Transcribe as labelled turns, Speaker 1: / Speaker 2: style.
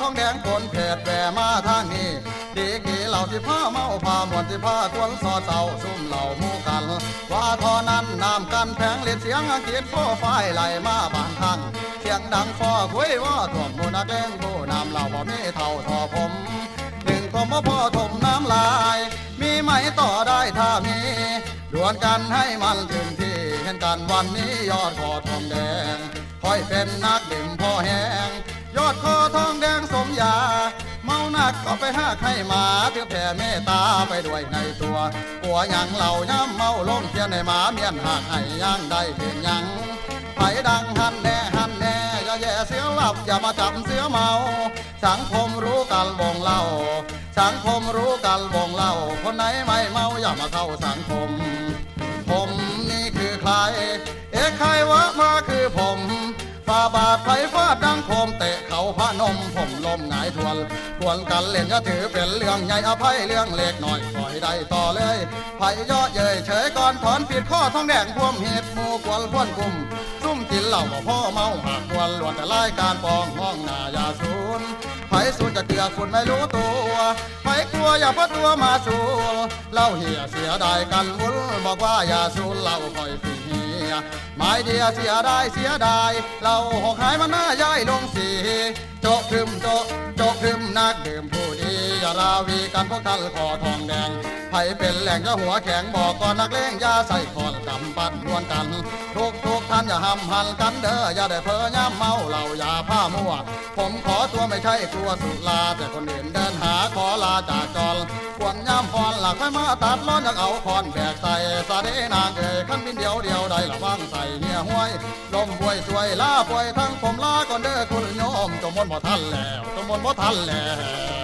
Speaker 1: ทองแดงผลแผดแผ่มาทางนี้ดีกีเหล่าที่ผ้าเมาผ้ามวนที่ผ้าควนซอเจ้าชุ่มเหล่ามู่กัน ว่าทอนั้นนำกันแพงเล็ดเสียงอังกฤษพ่อฝ้ายไหลมาบางครั้งเสียงดังฟอคุยว่าถ่วมมูนักเลงผู้นำเหล่าบ่มีเท่าทอผมหนึ่งก็มาพ่อถมน้ำลาย มีไหมต่อได้ถ้ามีดวนกันให้มันถึงที่เห็นกันวันนี้ยอดคอทองแดงคอยเป็นนักดื่มพ่อแห้ง ยอดคอทองแดงสมยา เมาหนักก็ไปหาใครมาเพื่อแผ่เมตตาไปด้วยในตัวปัวยังเหล่าย่ำเมาลงเทียนในหมาเมียนหากให้ย่างได้เป็นยังไผดังหันแน่หันแน่อย่าแย่เสียหลับอย่ามาจับเสียเมาสังคมรู้กันวงเล่า สังคมรู้กันวงเล่า คนไหนไม่เมาอย่ามาเข้าสังคม ผมนี่คือใคร เอ๊ะใครวะมาคือผม ฝ่าบาทไฟฟาดดังโคมเตะเขาพระนมผมลมหงายทวนทวนกันเล่นอย่าถือเป็นเรื่องใหญ่อภัยเรื่องเล็กหน่อยปล่อยได้ต่อเลยไผ่ย่อเย้ยเฉยก่อนถอนผิดข้อท้องแดงพวมเหตุหมู่กวนพวนกลุ่มซุ่มกินเหล้าบ่พ่อเมาหากควรหลวนแต่รายการปองห้องหน้ายาสูนไผ่สูนจะเกลือคุณไม่รู้ตัวไผ่กลัวอย่าพัดตัวมาสูเล้าเหี่ยเสียดายกันวุ้นบอกว่าอย่าสูนเล้าคอยฝี เหียไม้เดียเสียดายเสียดายเหล้าหอกหายมันน่าย้ายลงสีโจะครึมโจะโจะครึมนักดื่มผู้ดีอย่าราวีกันพวกท่านคอทองแดงไผเป็นแหล่งจะหัวแข็งบอกก่อนนักเลงยาใส่คอนกำปั้นดวนกัน ทุกทุกท่านอย่าห้ำหันกันเด้ออย่าได้เพ้อย่ำเมาเหล้าอย่าผ้ามั่ว ผมขอตัวไม่ใช่กลัวสุราแต่คนอื่นเดินหาขอลาจากจรค วงย่ำพรหลักให้มาตัดร้อนอยากเอาคอนแบกใส่สาเดนางเอ่ยขั้นบินเดียวเดียวใดละว่างใส่เฮียห้วยลมป่วยสวยลาป่วยทั้งผมลาก่อนเด้อคุณโยมจมมนบ่ทันแล้วจมมนบ่ทันแล้ว